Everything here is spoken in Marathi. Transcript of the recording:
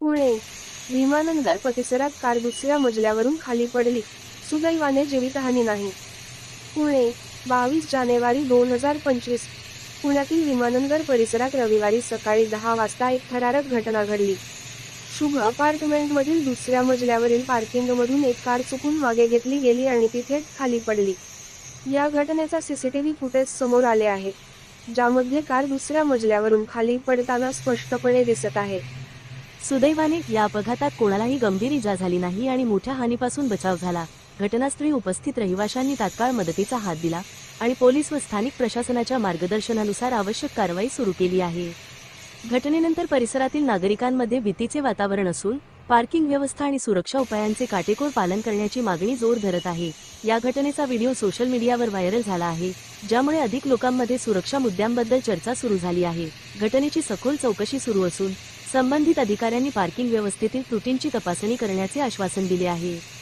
पुणे. विमानतळ परिसरात कार दुसऱ्या मजल्यावरून खाली पडली. सुदैवाने जीवितहानी नाही. पुणे बावीस जानेवारी दोन हजार पंचवीस. पुण्यातील विमानंदर परिसरात रविवारी सकाळी दहा वाजता एक थरारक घटना घडली. शुभ अपार्टमेंटमधील दुसऱ्या मजल्यावरील पार्किंगमधून एक कार चुकून मागे घेतली गेली आणि ती थेट खाली पडली. या घटनेचा सीसीटीव्ही फुटेज समोर आले आहे ज्यामध्ये कार दुसऱ्या मजल्यावरून खाली पडताना स्पष्टपणे दिसत आहे. सुदैवाने या अपघातात कोणालाही गंभीर इजा झाली नाही आणि मोठ्या हानीपासून बचाव झाला. घटनास्थळी उपस्थित रहिवाशांनी तात्काळ मदतीचा हात दिला आणि पोलीस व स्थानिक प्रशासनाच्या मार्गदर्शनानुसार आवश्यक कारवाई सुरू केली आहे. घटनेनंतर परिसरातील नागरिकांमध्ये भीतीचे वातावरण असून पार्किंग व्यवस्था आणि सुरक्षा उपायांचे काटेकोर पालन करण्याची मागणी जोर धरत आहे. या घटनेचा व्हिडिओ सोशल मीडियावर व्हायरल झाला आहे ज्यामुळे अधिक लोकांमध्ये सुरक्षा मुद्द्यांबद्दल चर्चा सुरू झाली आहे. घटनेची सखोल चौकशी सुरू असून संबंधित अधिकाऱ्यांनी पार्किंग व्यवस्थेतील त्रुटींची तपासणी करण्याचे आश्वासन दिले आहे.